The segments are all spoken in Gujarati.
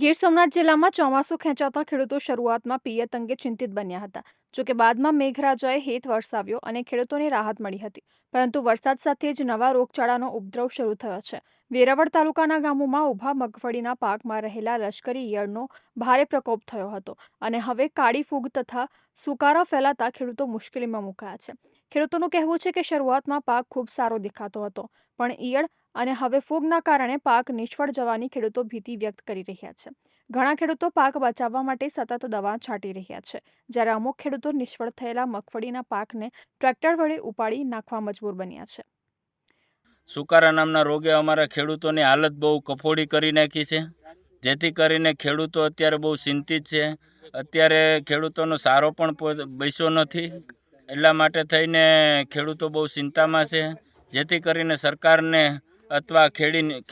ગીર સોમનાથ જિલ્લામાં ચોમાસું ખેંચાતા ખેડૂતો શરૂઆતમાં પિયત અંગે ચિંતિત બન્યા હતા. જોકે બાદમાં મેઘરાજાએ હેત વરસાવ્યો અને ખેડૂતોને રાહત મળી હતી. પરંતુ વરસાદ સાથે જ નવા રોગચાળાનો ઉપદ્રવ શરૂ થયો છે. વેરાવળ તાલુકાના ગામોમાં ઊભા મગફળીના પાકમાં રહેલા લશ્કરી ઈયળનો ભારે પ્રકોપ થયો હતો અને હવે કાળી ફૂગ તથા સુકારા ફેલાતા ખેડૂતો મુશ્કેલીમાં મુકાયા છે. ખેડૂતોનું કહેવું છે કે શરૂઆતમાં પાક ખૂબ સારો દેખાતો હતો, પણ ઈયળ અને હવે ફૂગના કારણે પાક નિષ્ફળ જવાની ખેડૂતો ભીતિ વ્યક્ત કરી રહ્યા છે. ઘણા ખેડૂતો પાક બચાવવા માટે સતત દવા છાંટી રહ્યા છે, જ્યારે અમુક ખેડૂતો નિષ્ફળ થયેલા મગફળીના પાકને ટ્રેક્ટર વડે ઉપાડી નાખવા મજબૂર બન્યા છે. સુકારા નામના રોગે અમારા ખેડૂતોની હાલત બહુ કફોડી કરી નાખી છે. જેથી કરીને ખેડૂતો અત્યારે બહુ ચિંતિત છે. અત્યારે ખેડૂતોનો સારો પણ બેસ્યો નથી. એટલા માટે થઈને ખેડૂતો બહુ ચિંતામાં છે. જેથી કરીને સરકારને અથવા ખેડી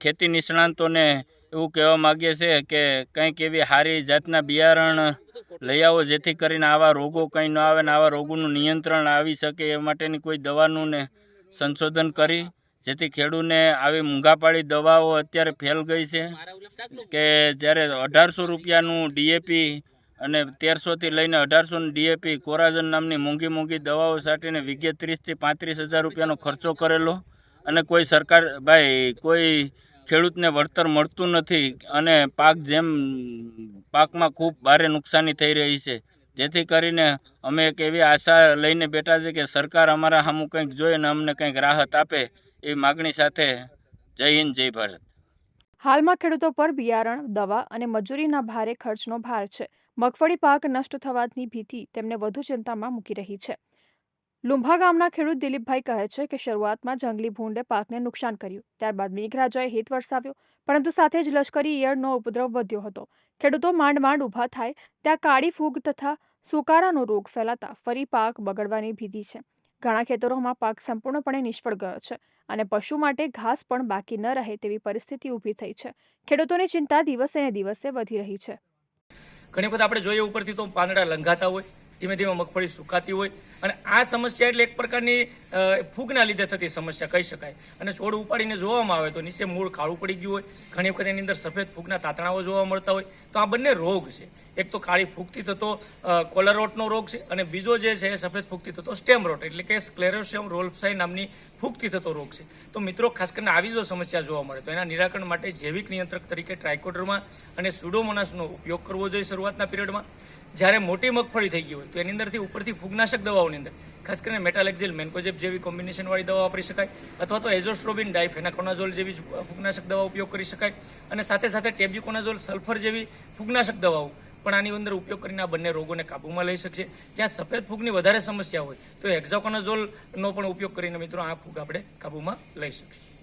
ખેતી નિષ્ણાંતોને એવું કહેવા માગીએ છીએ કે કંઈક એવી સારી જાતના બિયારણ લઈ આવો જેથી કરીને આવા રોગો કંઈ ન આવે ને આવા રોગોનું નિયંત્રણ આવી શકે એ માટેની કોઈ દવાનું ને સંશોધન કરી, જેથી ખેડૂને આવી મૂંઘાપાળી દવાઓ અત્યારે ફેલ ગઈ છે કે જ્યારે અઢારસો રૂપિયાનું ડીએપી અને તેરસોથી લઈને અઢારસોનું ડીએપી કોરાજન નામની મોંઘી મોંઘી દવાઓ સાટીને વિગે ત્રીસથી પાંત્રીસ હજાર રૂપિયાનો ખર્ચો કરેલો. અને કોઈ સરકાર, ભાઈ, કોઈ ખેડૂતને વળતર મળતું નથી અને પાક જેમ, પાકમાં ખૂબ ભારે નુકસાની થઈ રહી છે. જેથી કરીને અમે એક એવી આશા લઈને બેઠા છે કે સરકાર અમારા સામું કંઈક જોઈએ અને અમને કંઈક રાહત આપે એ માગણી સાથે જય હિન્દ, જય ભારત. હાલમાં ખેડૂતો પર બિયારણ, દવા અને મજૂરીના ભારે ખર્ચનો ભાર છે. મગફળી પાક નષ્ટ થવાની ભીતિ તેમને વધુ ચિંતામાં મૂકી રહી છે. લુંભા ગામના ખેડૂત દિલીપભાઈ કહે છે કે શરૂઆતમાં જંગલી ભૂંડે પાકને નુકસાન કર્યું. ત્યારબાદ મેઘરાજાએ હિત વરસાવ્યો, પરંતુ સાથે જ લશ્કરી ઈયળનો ઉપદ્રવ વધ્યો હતો. ખેડૂતો માંડ માંડ ઊભા થાય, ત્યાં કાળી ફૂગ તથા સુકારાનો રોગ ફેલાતા ફરી પાક બગડવાની ભીતિ છે. ઘણા ખેતરોમાં પાક સંપૂર્ણપણે નિષ્ફળ ગયો છે અને પશુ માટે ઘાસ પણ બાકી ન રહે તેવી પરિસ્થિતિ ઊભી થઈ છે. ખેડૂતોની ચિંતા દિવસે ને દિવસે વધી રહી છે. ઘણી વખત આપણે જોઈએ ઉપરથી તો પાંદડા લંઘાતા હોય ધીમે ધીમે મગફળી સુકાતી હોય અને આ સમસ્યા એટલે એક પ્રકારની ફૂગના લીધે થતી સમસ્યા કહી શકાય. અને છોડ ઉપાડીને જોવામાં આવે તો નીચે મૂળ કાળું પડી ગયું હોય, ઘણી વખત એની અંદર સફેદ ફૂગના તાતણાઓ જોવા મળતા હોય, તો આ બંને રોગ છે. એક તો કાળી ફૂગથી થતો કોલરોટનો રોગ છે અને બીજો જે છે એ સફેદ ફૂગથી થતો સ્ટેમ રોટ, એટલે કે સ્ક્લેરોસિયમ રોલ્ફસાઈ નામની ફૂગથી થતો રોગ છે. તો મિત્રો, ખાસ કરીને આવી જો સમસ્યા જોવા મળે તો એના નિરાકરણ માટે જૈવિક નિયંત્રક તરીકે ટ્રાયકોડરમાં અને સુડોમોનાસનો ઉપયોગ કરવો જોઈએ શરૂઆતના પિરિયડમાં. જ્યારે મોટી મગફળી થઈ ગઈ હોય, તો એની અંદરથી ઉપરથી ફૂગનાશક દવાઓની અંદર, ખાસ કરીને મેટાલેક્ઝિલ, મેન્કોજેબ જેવી કોમ્બિનેશનવાળી દવા વાપરી શકાય, અથવા તો એઝોસ્ટ્રોબિન, ડાયફેનાકોનાઝોલ જેવી ફૂગનાશક દવા ઉપયોગ કરી શકાય, અને સાથે સાથે ટેબ્યુકોનાઝોલ, સલ્ફર જેવી ફૂગનાશક દવાઓ પણ આની અંદર ઉપયોગ કરીને આ બંને રોગોને કાબૂમાં લઈ શકશે. જ્યાં સફેદ ફૂગની વધારે સમસ્યા હોય, તો એક્ઝોકોનાઝોલનો પણ ઉપયોગ કરીને મિત્રો આ ફૂગ આપણે કાબૂમાં લઈ શકીએ.